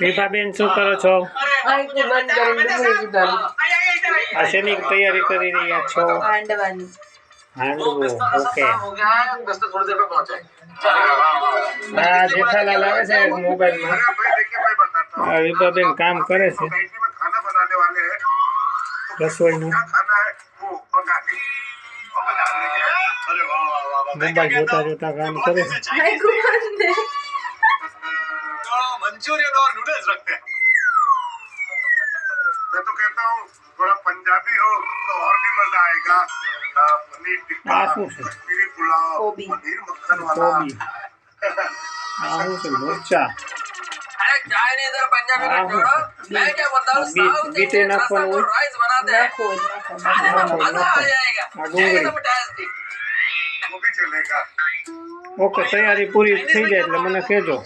વિભાબેન શું કરો છો? આ શેની તૈયારી કરી રહ્યા છો? ઓકે. હા જેઠાલાલ આવે છે મોબાઈલમાં. વિભાબેન કામ કરે છે. રસોઈનું મોબાઈલ જોતા જોતા કામ કરે मंचूरियन और नूडल्स रखते हैं मैं तो कहता हूँ थोड़ा पंजाबी हो तो और भी मजा आएगा पनीर टिक्का कश्मीरी पुलाव पनीर मक्खन वाला आलू से मोर्चा બીટે નાખવાનું હોય ઓકે તૈયારી પૂરી થઈ જાય એટલે મને કહેજો.